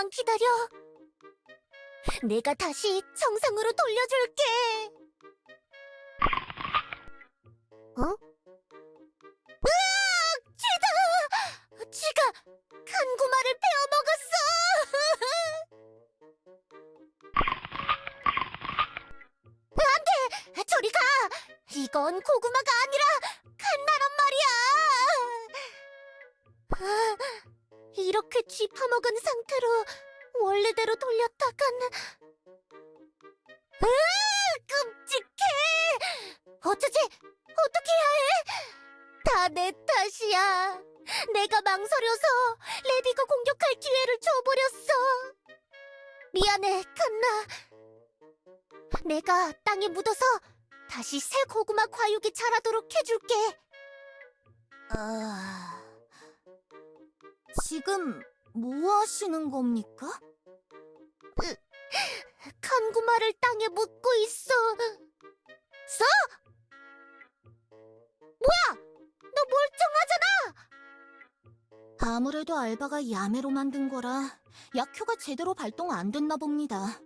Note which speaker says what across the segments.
Speaker 1: 조금만 기다려. 내가 다시 정상으로 돌려줄게. 어? 으악! 쥐다! 쥐가 간구마를 베어먹었어! 안 돼! 저리 가! 이건 고구마가 아니라 이렇게 쥐 파먹은 상태로 원래대로 돌렸다간. 으 끔찍해. 어쩌지? 어떻게 해야 해? 다 내 탓이야. 내가 망설여서 레비가 공격할 기회를 줘버렸어. 미안해 칸나. 내가 땅에 묻어서 다시 새 고구마 과육이 자라도록 해줄게. 아... 지금 뭐 하시는 겁니까? 간구마를 땅에 묻고 있어. 써? 뭐야? 너 멀쩡하잖아. 아무래도 알바가 야매로 만든 거라 약효가 제대로 발동 안 됐나 봅니다.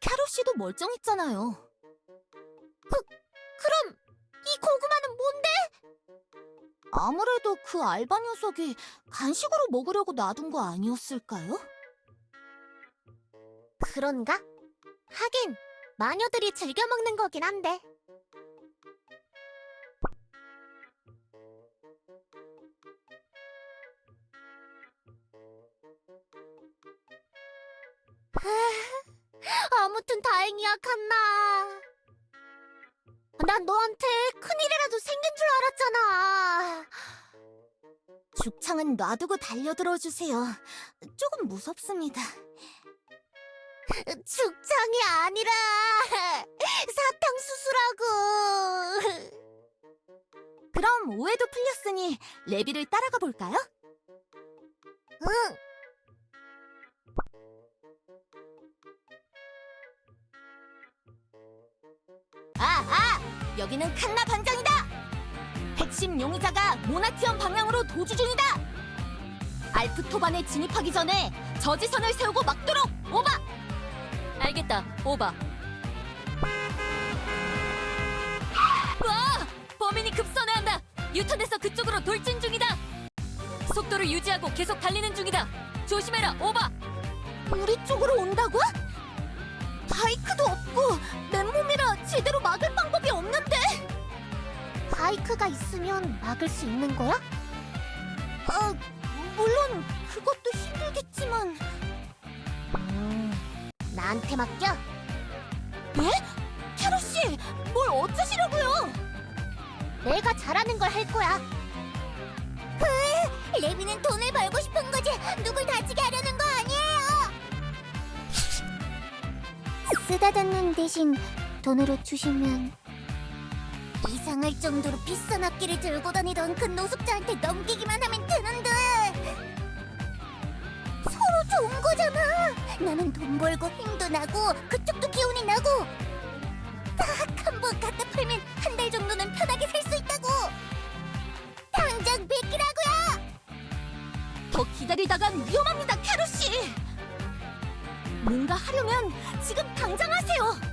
Speaker 1: 캐럿 씨도 멀쩡했잖아요. 그, 그럼 이 고구마는 뭔데? 아무래도 그 알바 녀석이 간식으로 먹으려고 놔둔 거 아니었을까요? 그런가? 하긴 마녀들이 즐겨 먹는 거긴 한데. 아, 아무튼 다행이야, 칸나. 난 너한테 큰일이라도 생긴 줄 알았잖아. 죽창은 놔두고 달려들어 주세요. 조금 무섭습니다. 죽창이 아니라 사탕수수라고. 그럼 오해도 풀렸으니 레비를 따라가 볼까요? 응. 여기는 칸나 반장이다! 핵심 용의자가 모나티엄 방향으로 도주 중이다! 알프토반에 진입하기 전에 저지선을 세우고 막도록! 오바!
Speaker 2: 알겠다, 오바. 와! 범인이 급선회한다! 유턴해서 그쪽으로 돌진 중이다! 속도를 유지하고 계속 달리는 중이다! 조심해라, 오바!
Speaker 1: 우리 쪽으로 온다고? 바이크도 없 바이크가 있으면 막을 수 있는 거야? 아, 물론 그것도 힘들겠지만 음, 나한테 맡겨 예? 캐롯씨, 뭘 어쩌시려고요? 내가 잘하는 걸 할 거야 왜? 레비는 돈을 벌고 싶은 거지 누굴 다치게 하려는 거 아니에요 쓰다듬는 대신 돈으로 주시면 이상할 정도로 비싼 악기를 들고 다니던 그 노숙자한테 넘기기만 하면 되는데. 서로 좋은 거잖아. 나는 돈 벌고 힘도 나고 그쪽도 기운이 나고 딱 한 번 갖다 팔면 한 달 정도는 편하게 살 수 있다고. 당장 베끼라고요. 더 기다리다간 위험합니다 캐롯씨. 뭔가 하려면 지금 당장 하세요.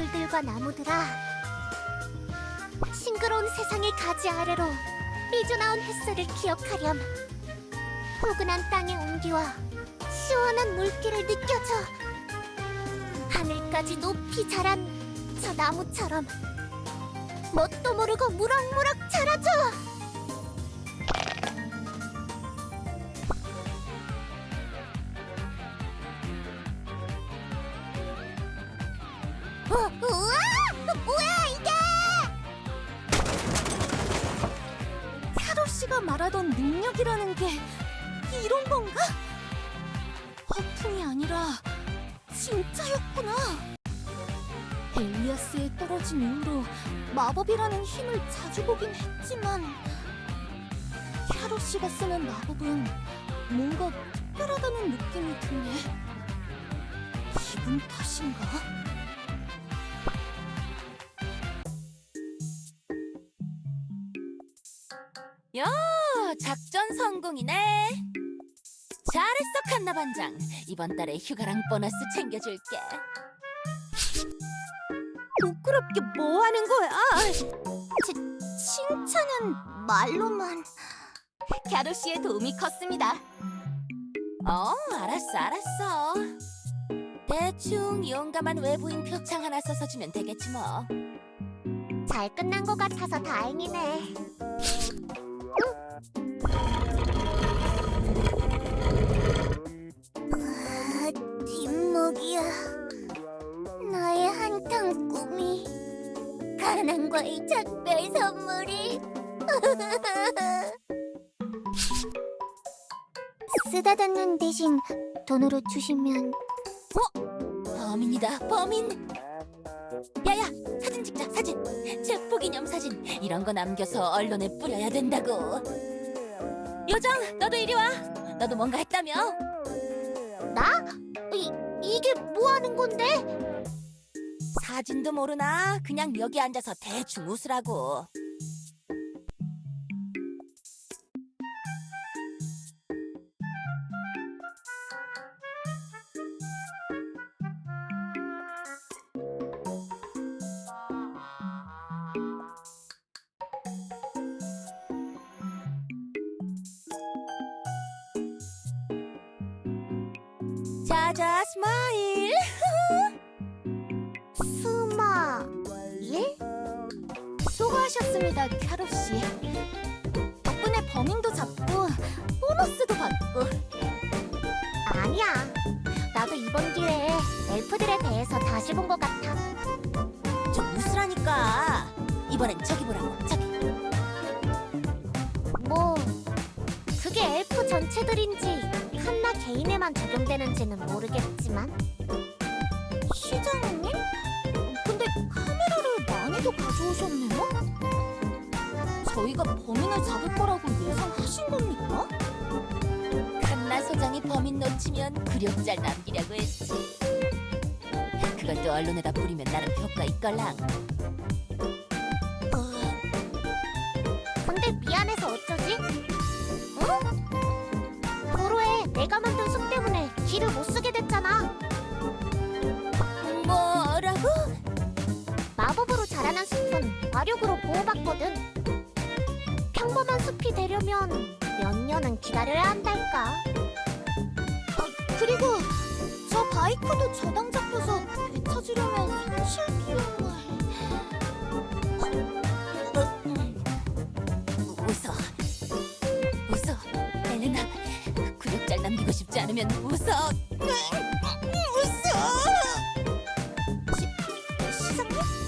Speaker 1: 풀들과 나무들아. 싱그러운 세상의 가지 아래로 삐져나온 햇살을 기억하렴. 포근한 땅의 온기와 시원한 물기를 느껴줘 하늘까지 높이 자란 저 나무처럼 뭣도 모르고 무럭무럭 자라줘 어, 우와! 뭐야 이게! 캐롤씨가 말하던 능력이라는 게 이런 건가? 허풍이 아니라 진짜였구나. 엘리아스에 떨어진 이후로 마법이라는 힘을 자주 보긴 했지만 샤로씨가 쓰는 마법은 뭔가 특별하다는 느낌이 드네. 기분 탓인가?
Speaker 2: 작전 성공이네. 잘했어, 칸나 반장. 이번 달에 휴가랑 보너스 챙겨줄게.
Speaker 1: 부끄럽게 뭐 하는 거야? 치, 칭찬은 말로만.
Speaker 2: 갸루 씨의 도움이 컸습니다. 어, 알았어, 알았어. 대충 용감한 외부인 표창 하나 써서 주면 되겠지 뭐.
Speaker 1: 잘 끝난 것 같아서 다행이네. 아, 뒷목이야. 나의 한탕 꿈이 가난과의 작별 선물이. 쓰다듬는 대신 돈으로 주시면
Speaker 2: 범인이다, 범인. 야야, 사진 찍자, 사진. 체포 기념 사진. 이런 거 남겨서 언론에 뿌려야 된다고. 요정, 너도 이리 와. 너도 뭔가 했다며?
Speaker 1: 나? 이, 이게 뭐 하는 건데?
Speaker 2: 사진도 모르나? 그냥 여기 앉아서 대충 웃으라고. 자자 스마일.
Speaker 1: 스마 일?
Speaker 2: 수고하셨습니다, 캐롯 씨. 덕분에 범인도 잡고 보너스도 받고.
Speaker 1: 아니야. 나도 이번 기회에 엘프들에 대해서 다시 본 것 같아.
Speaker 2: 좀 웃으라니까. 이번엔 저기 보라고. 저기.
Speaker 1: 뭐 그게 엘프 전체들인지 개인에만 적용되는지는 모르겠지만 시장님? 근데 카메라를 많이도 가져오셨네요? 저희가 범인을 잡을 거라고 예상하신 겁니까?
Speaker 2: 칸나 소장이 범인 놓치면 굴욕잘 남기려고 했지. 그것도 언론에다 뿌리면 나름 효과 있걸랑.
Speaker 1: 근데 미안해서 어쩌지? 응? 도로에 내가 만든 길을 못 쓰게 됐잖아.
Speaker 2: 뭐라고?
Speaker 1: 마법으로 자라난 숲은 마력으로 보호받거든. 평범한 숲이 되려면 몇 년은 기다려야 한달까. 어, 그리고 저 바이크도 저당 잡혀서 되찾으려면 하지 않으면
Speaker 2: 웃어. 웃어. 음, 시, 시상품?